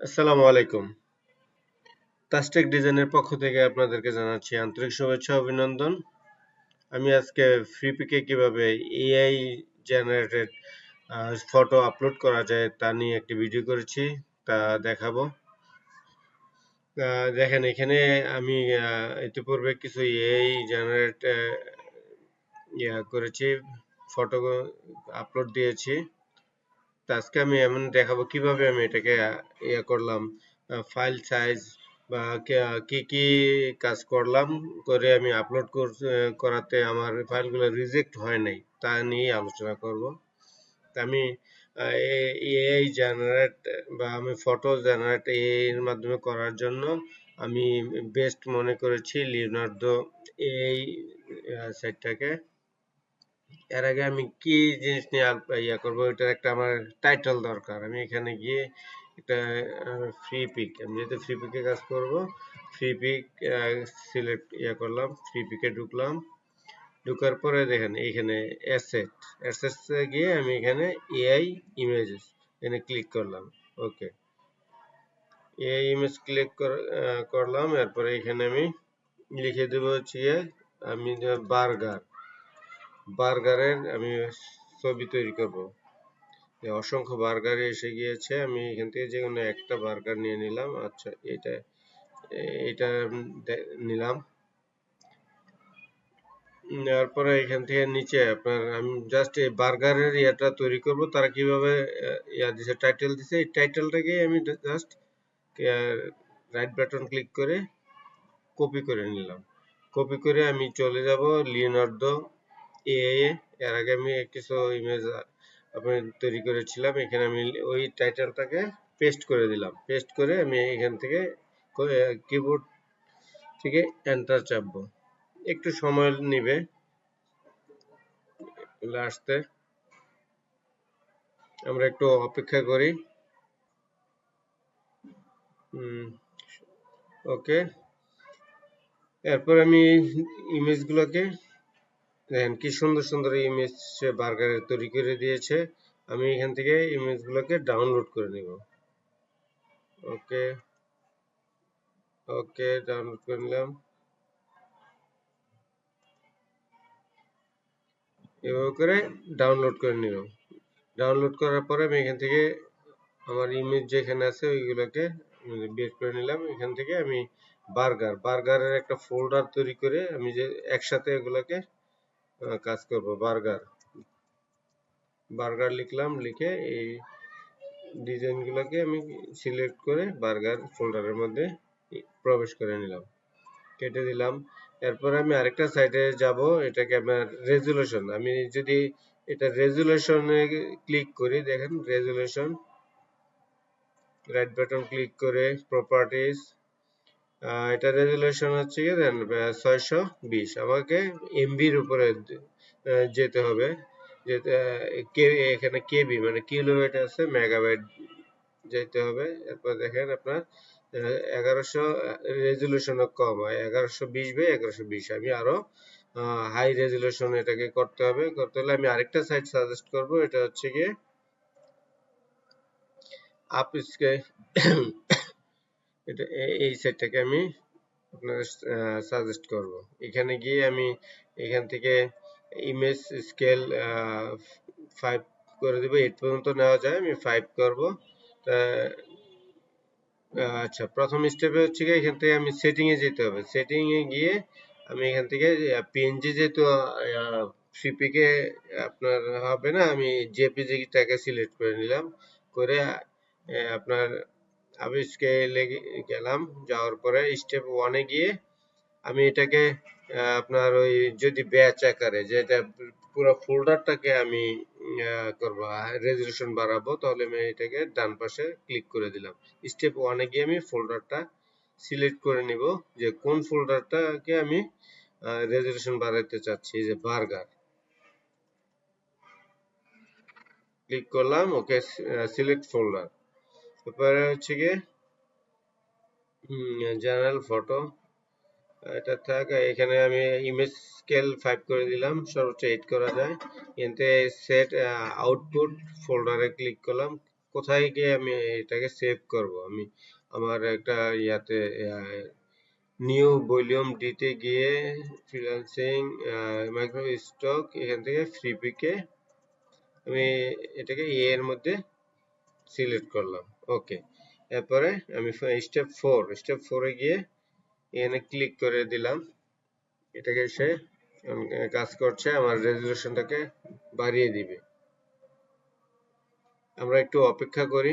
আসসালামু আলাইকুম। তাস্টেক ডিজাইনের পক্ষ থেকে আপনাদেরকে জানাচ্ছি আন্তরিক শুভেচ্ছা অভিনন্দন। আমি আজকে ফ্রিপিকে কীভাবে এআই জেনারেটেড ফটো আপলোড করা যায় তা নিয়ে একটি ভিডিও করেছি, তা দেখাবো। দেখেন, এখানে আমি ইতিপূর্বে কিছু এআই জেনারেট ইয়া করেছি, ফটো আপলোড দিয়েছি। তো আজকে আমি এমন দেখাবো কীভাবে আমি এটাকে ইয়ে করলাম ফাইল সাইজ বা কে- কি কাজ করলাম করে আমি আপলোড করাতে আমার ফাইলগুলো রিজেক্ট হয় নাই, তা নিয়ে আলোচনা করব। আমি এআই জেনারেট বা আমি ফটো জেনারেট এর মাধ্যমে করার জন্য আমি বেস্ট মনে করেছি লিওনার্দো এআই সাইটটাকে এর আগে আমি কি জিনিস নিয়ে ইয়া করব এটার একটা আমার টাইটেল দরকার। আমি এখানে গিয়ে একটা ফ্রি পিক আমি যেহেতু ফ্রি পিকে কাজ করব ফ্রি পিক সিলেক্ট ইয়া করলাম ফ্রি পিকে ঢুকলাম। ঢুকার পরে দেখেন, এইখানে অ্যাসেট অ্যাসেটস গিয়ে আমি এখানে এআই ইমেজেস এখানে ক্লিক করলাম ওকে এআই ইমেজ ক্লিক করলাম, এরপরে এখানে আমি লিখে দেবো হচ্ছে আমি বার্গার বার্গারের আমি ছবি তৈরি করব। অসংখ্য বার্গার এসে গিয়েছে। আমি এখান থেকে যে কোনো একটা বার্গার নিয়ে নিলাম। আচ্ছা এটা এটা নিলাম। নেওয়ার পরে এখান থেকে নিচে আপনার, আমি জাস্ট এই বার্গারের ইয়েটা তৈরি করব। তারা কীভাবে ইয়া দিছে টাইটেল দিছে, এই টাইটেলটাকে আমি জাস্ট রাইট বাটন ক্লিক করে কপি করে নিলাম। কপি করে আমি চলে যাব লিওনার্দো এ, এর আগে আমি কিছু ইমেজ আপনি তৈরি করেছিলাম, এখানে আমি ওই টাইটেলটাকে পেস্ট করে দিলাম। পেস্ট করে আমি এখান থেকে কিবোর্ড থেকে এন্টার চাপবো। একটু সময় নেবে। আসতে আমরা একটু অপেক্ষা করি। ওকে এরপর আমি ইমেজগুলোকে দেখেন কি সুন্দর সুন্দর ইমেজ সে বার্গারের তৈরি করে দিয়েছে। আমি এখান থেকে ইমেজগুলোকে ডাউনলোড করে নিব। ওকে। ওকে ডাউনলোড করে নিলাম। এভাবে করে ডাউনলোড করে নিলাম। ডাউনলোড করার পরে আমি এখান থেকে আমার ইমেজ যেখানে আছে ওইগুলোকে বের করে নিলাম। এখান থেকে আমি বার্গার বার্গারের একটা ফোল্ডার তৈরি করে আমি যে একসাথে এগুলোকে কাজ করব, বার্গার। বার্গার লিখলাম, লিখে এই ডিজাইনগুলোকে আমি সিলেক্ট করে বার্গার ফোল্ডারের মধ্যে প্রবেশ করে নিলাম। কেটে দিলাম। এরপর আমি আরেকটা সাইডে যাব, এটাকে আমার রেজুলেশন। আমি যদি এটা রেজুলেশনে ক্লিক করি, দেখেন রেজুলেশন, রাইট বাটন ক্লিক করে প্রপার্টিজ এটা রেজুলেশন হচ্ছে কি দেন ছয়শো বিশ। আমাকে এমবির উপরে যেতে হবে। কে, এখানে কেবি মানে কিলোবাইট আছে মেগাবাইট যেতে হবে। এরপর দেখেন আপনার এগারোশো রেজুলেশনও কম হয়। এগারোশো বিশ বাই এগারোশো বিশ। আমি আরও হাই রেজুলেশন এটাকে করতে হবে। করতে হলে আমি আরেকটা সাইট সাজেস্ট করব। এটা হচ্ছে গিয়ে আপ এটা এই সেটটাকে আমি আপনাদের সাজেস্ট করব। এখানে গিয়ে আমি এখান থেকে ইমেজ স্কেল ফাইভ করে দেবো। এইট পর্যন্ত নেওয়া যায়, আমি ফাইভ করব। আচ্ছা প্রথম স্টেপে হচ্ছে গিয়ে এখান থেকে আমি সেটিং এ যেতে হবে। সেটিং এ গিয়ে আমি এখান থেকে পিএনজি যেহেতু সিপিকে আপনার হবে না, আমি জেপিজিটাকে সিলেক্ট করে নিলাম। করে আপনার আমি স্কেলে গেলাম, যাওয়ার পরে স্টেপ ওয়ানে গিয়ে আমি এটাকে আপনার ওই যদি ব্যাচ আকারে যেটা পুরো ফোল্ডারটাকে আমি করব রেজলিউশন বাড়াবো, তাহলে আমি এটাকে ডান পাশে ক্লিক করে দিলাম। স্টেপ ওয়ানে গিয়ে আমি ফোল্ডারটা সিলেক্ট করে নিব, যে কোন ফোল্ডারটাকে আমি রেজলিউশন বাড়াতে চাচ্ছি যে বার্গার ক্লিক করলাম ওকে সিলেক্ট ফোল্ডার তারপরে হচ্ছে গিয়ে জেনারেল ফটো এটা থাক, এখানে আমি ইমেজ স্কেল ফাইভ করে দিলাম, সর্বোচ্চ এইট করা যায়। এতে সেট আউটপুট ফোল্ডারে ক্লিক করলাম, কোথায় গিয়ে আমি এটাকে সেভ করব? আমি আমার একটা ইয়াতে নিউ ভলিউম ডিতে গিয়ে ফ্রিল্যান্সিং মাইক্রো স্টক এখান থেকে ফ্রি পিকে আমি এটাকে এ এর মধ্যে সিলেক্ট করলাম। ওকে। এরপরে আমি স্টেপ ফোর স্টেপ ফোরে গিয়ে এখানে ক্লিক করে দিলাম। এটাকে সে কাজ করছে, আমার রেজুলেশনটাকে বাড়িয়ে দিবে। আমরা একটু অপেক্ষা করি।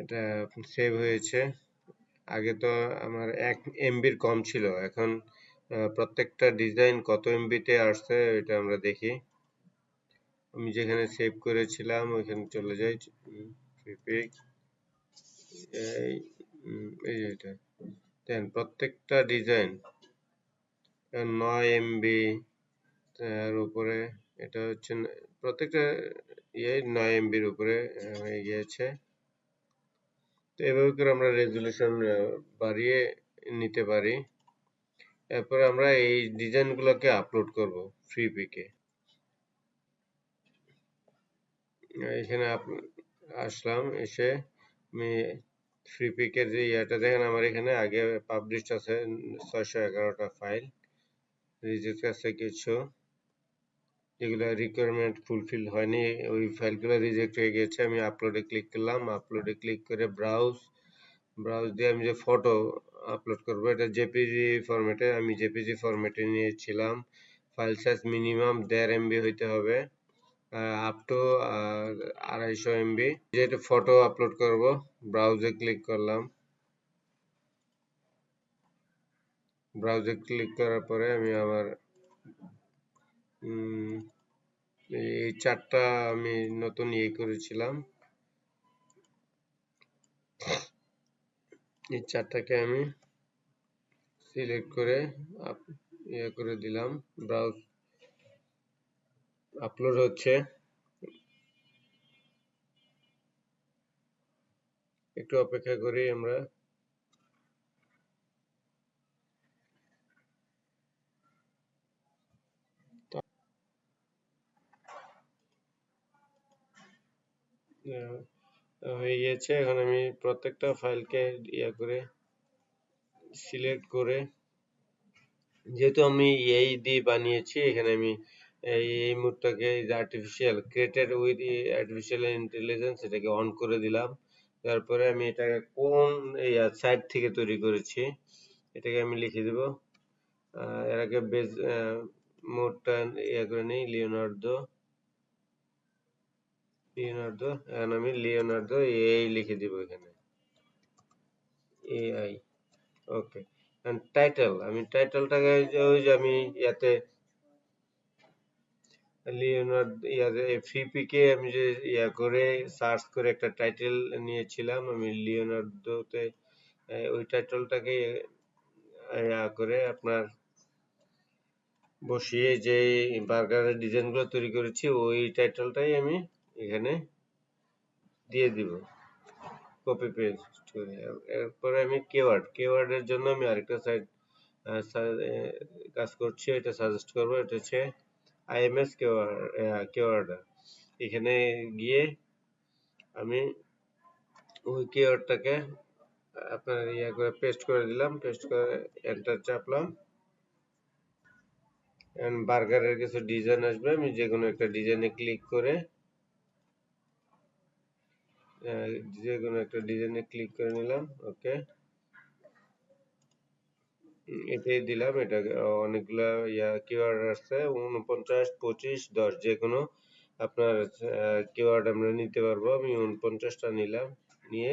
এটা সেভ হয়েছে। আগে তো আমার এক এমবির কম ছিল। এখন প্রত্যেকটা ডিজাইন কত এমবিতে আসছে এটা আমরা দেখি। আমি যেখানে সেভ করেছিলাম, ওইখানে চলে যাই। এই এটা। প্রত্যেকটা ডিজাইন নয় এমবি তার উপরে এটা হচ্ছে প্রত্যেকটা ইয়ে নয় এমবির উপরে হয়ে গিয়েছে তো এভাবে করে আমরা রেজুলেশন বাড়িয়ে নিতে পারি। এরপরে আমরা এই ডিজাইনগুলোকে আপলোড করব ফ্রি পিকে এখানে আসলাম, এসে আমি ফ্রি পিকের যে ইয়াটা দেখেন, আমার এখানে আগে পাবলিশড আছে ছয়শো এগারোটা ফাইল রিজেক্ট আছে কিছু। যেগুলো রিকোয়ারমেন্ট ফুলফিল হয়নি, ওই ফাইলগুলো রিজেক্ট হয়ে গেছে, আমি আপলোডে ক্লিক করলাম আপলোডে ক্লিক করে ব্রাউজ ব্রাউজ দিয়ে আমি যে ফটো আপলোড করব, এটা জেপিজি ফরম্যাটে আমি জেপিজি ফরম্যাটে নিয়েছিলাম। ফাইল সাইজ মিনিমাম দেড় এমবি হইতে হবে আপ টু আড়াইশো এমবি যেটা ফটো আপলোড করব ব্রাউজে ক্লিক করলাম। ব্রাউজে ক্লিক করার পরে আমি আমার এই চারটা আমি নতুন ইয়ে করেছিলাম। এই চারটাকে আমি সিলেক্ট করে ইয়ে করে দিলাম। ব্রাউজ আপলোড হচ্ছে। একটু অপেক্ষা করি আমরা। হয়ে গিয়েছে এখন আমি প্রত্যেকটা ফাইলকে ইয়ে করে সিলেক্ট করে, যেহেতু আমি এই দিয়ে বানিয়েছি, এখানে আমি এই মুডটাকে artificial created with artificial intelligence এটাকে অন করে দিলাম। তারপরে আমি এটাকে কোন সাইট থেকে তৈরি করেছি, এটাকে আমি লিখে দেব। এর আগে বেজ মোডটা ইয়ে করে নিই, লিওনার্দো। লিওনার্দো এখন আমি লিওনার্দো এই লিখে দিব এখানে। এআই ওকে টাইটেল আমি টাইটেলটাকে ওই যে আমি ইয়াতে লিওনার্দো ইয়াতে ফ্রিপিকে আমি যে ইয়া করে সার্চ করে একটা টাইটেল নিয়েছিলাম, আমি লিওনার্দোতে ওই টাইটেলটাকে ইয়া করে আপনার বসিয়ে যে বার্গারের ডিজাইনগুলো তৈরি করেছি, ওই টাইটেলটাই আমি এখানে দিয়ে দিব। কপি পেস্ট করে। এরপরে আমি কেওয়ার্ড কেওয়ার্ডের জন্য আমি আরেকটা সাইট কাজ করছি। এটা সাজেস্ট করব। এটা হচ্ছে আইএমএস কেওয়ার্ড এখানে গিয়ে আমি ওই কেওয়ার্ডটাকে আপনার ইয়ে করে পেস্ট করে দিলাম। পেস্ট করে এন্টার চাপলাম। বার্গারের কিছু ডিজাইন আসবে। আমি যে কোনো একটা ডিজাইনে ক্লিক করে যে কোনো একটা ডিজাইনে ক্লিক করে নিলাম ওকে এটাই দিলাম এটা অনেকগুলা, ইয়া কিওয়ার্ড আসছে, উনপঞ্চাশ, পঁচিশ, দশ, যে কোনো আপনার কিওয়ার্ড আমরা নিতে পারব, আমি উনপঞ্চাশটা নিলাম, নিয়ে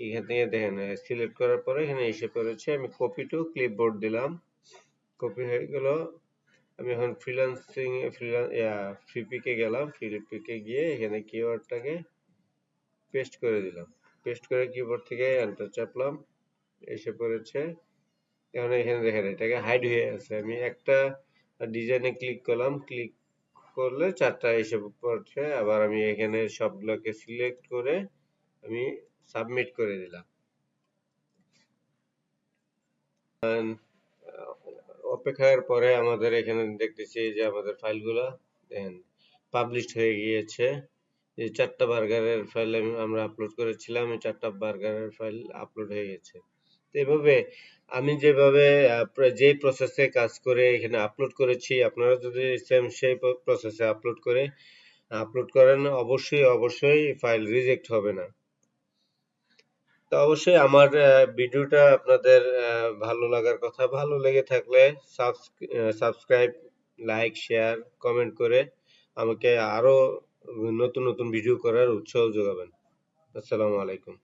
এখান থেকে দেখেন সিলেক্ট করার পরে এখানে এসে পড়েছে, আমি কপি টু ক্লিপবোর্ড দিলাম কপি হয়ে গেল, আমি এখন ফ্রিল্যান্সিং ফ্রিল্যান্স ফ্রিপিকে গেলাম ফ্রিপিকে গিয়ে এখানে কিওয়ার্ডটাকে পেস্ট করে দিলাম। পেস্ট করে কিবোর্ড থেকে এন্টার চাপলাম। এসে পড়েছে। এখন এখানে দেখেন, এটাকে হাইড হয়ে আছে। আমি একটা ডিজাইনে ক্লিক করলাম। ক্লিক করলে চারটা এসে পড়ছে। আবার আমি এখানে সবগুলোকে সিলেক্ট করে আমি সাবমিট করে দিলাম। অপেক্ষার পরে আমাদের এখানে দেখতেছি যে আমাদের ফাইলগুলো দেখেন পাবলিশ হয়ে গিয়েছে। এই চারটা বার্গারের ফাইল আমরা আপলোড করেছিলাম, এই চারটা বার্গারের ফাইল আপলোড হয়ে গেছে। তো এভাবে আমি যেভাবে যে প্রসেসে কাজ করে এখানে আপলোড করেছি, আপনারা যদি সেম সেই প্রসেসে আপলোড করে আপলোড করেন, অবশ্যই অবশ্যই ফাইল রিজেক্ট হবে না। তো অবশ্যই আমার ভিডিওটা আপনাদের ভালো লাগার কথা। ভালো লেগে থাকলে সাবস্ক্রাইব লাইক শেয়ার কমেন্ট করে আমাকে আরও নতুন নতুন ভিডিও করার উৎসাহ যোগাবেন। আসসালামু আলাইকুম।